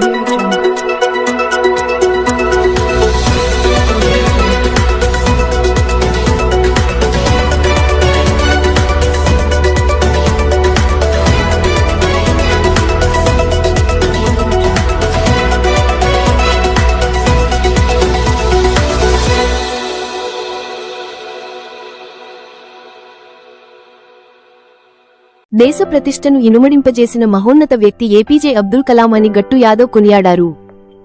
morning. దేశ ప్రతిష్టను ఇనుమడింపజేసిన మహోన్నత వ్యక్తి ఏపీజే అబ్దుల్ కలాం అని గట్టు యాదవ్ కొనియాడారు.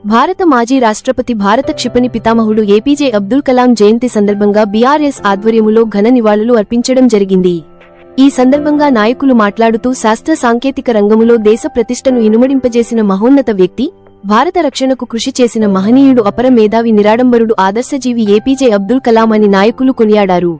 భారత మాజీ రాష్ట్రపతి భారత క్షిపణి పితామహుడు ఏపీజే అబ్దుల్ కలాం జయంతి సందర్భంగా బీఆర్ఎస్ ఆధ్వర్యములో ఘన నివాళులు అర్పించడం జరిగింది. ఈ సందర్భంగా నాయకులు మాట్లాడుతూ శాస్త్ర సాంకేతిక రంగములో దేశ ప్రతిష్టను ఇనుమడింపజేసిన మహోన్నత వ్యక్తి భారత రక్షణకు కృషి చేసిన మహనీయుడు అపర మేధావి నిరాడంబరుడు ఆదర్శజీవి ఏపీజే అబ్దుల్ కలాం అని నాయకులు కొనియాడారు.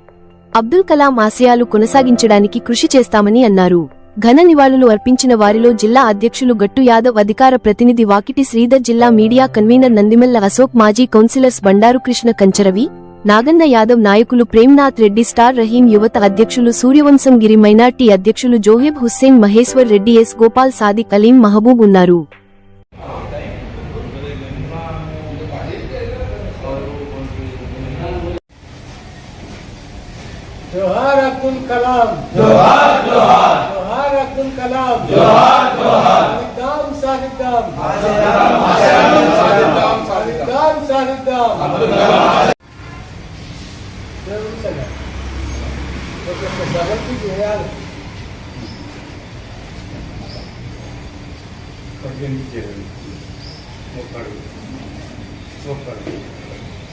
అబ్దుల్ కలాం ఆశయాలు కొనసాగించడానికి కృషి చేస్తామని అన్నారు. ఘన నివాళులు అర్పించిన వారిలో జిల్లా అధ్యక్షులు గట్టు యాదవ్ అధికార ప్రతినిధి వాకిటి శ్రీధర్ జిల్లా మీడియా కన్వీనర్ నందిమల్ల అశోక్ మాజీ కౌన్సిలర్స్ బండారు కృష్ణ కంచరవి నాగన్న యాదవ్ నాయకులు ప్రేమ్నాథ్ రెడ్డి స్టార్ రహీం యువత అధ్యక్షులు సూర్యవంశం గిరి మైనార్టీ అధ్యక్షులు జోహెబ్ హుస్సేన్ మహేశ్వర్ రెడ్డి ఎస్ గోపాల్ సాదిక్ అలీం మహబూబ్ ఉన్నారు. जोहार अब्दुल कलाम जोहार जोहार जोहार अब्दुल कलाम जोहार जोहार साहिदाम साहिदाम साहिदाम साहिदाम साहिदाम साहिदाम अब्दुल कलाम जरूर सगा तो सबक की जो यार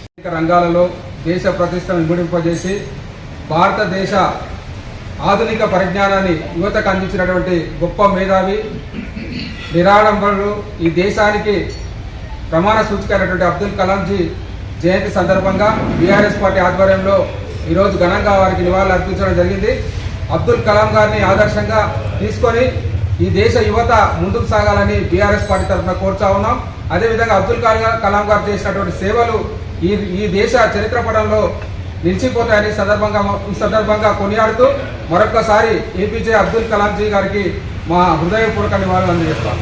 అనేక రంగాలలో దేశ ప్రతిష్టను ఇముడింపజేసి భారతదేశ ఆధునిక పరిజ్ఞానాన్ని యువతకు అందించినటువంటి గొప్ప మేధావి నిరాడంబరులు ఈ దేశానికి ప్రమాణ సూచికైనటువంటి అబ్దుల్ కలాంజీ జయంతి సందర్భంగా బీఆర్ఎస్ పార్టీ ఆధ్వర్యంలో ఈరోజు ఘనంగా వారికి నివాళులు అర్పించడం జరిగింది. అబ్దుల్ కలాం గారిని ఆదర్శంగా తీసుకొని ఈ దేశ యువత ముందుకు సాగాలని బీఆర్ఎస్ పార్టీ తరఫున కోరుతా ఉన్నాం. అదేవిధంగా అబ్దుల్ కలాం కలాం గారు చేసినటువంటి సేవలు ఈ ఈ దేశ చరిత్ర పటంలో నిలిచిపోతాయని సందర్భంగా ఈ సందర్భంగా కొనియాడుతూ మరొక్కసారి ఏపీజే అబ్దుల్ కలాంజీ గారికి మా హృదయపూర్వక నివాళులు అందజేస్తాం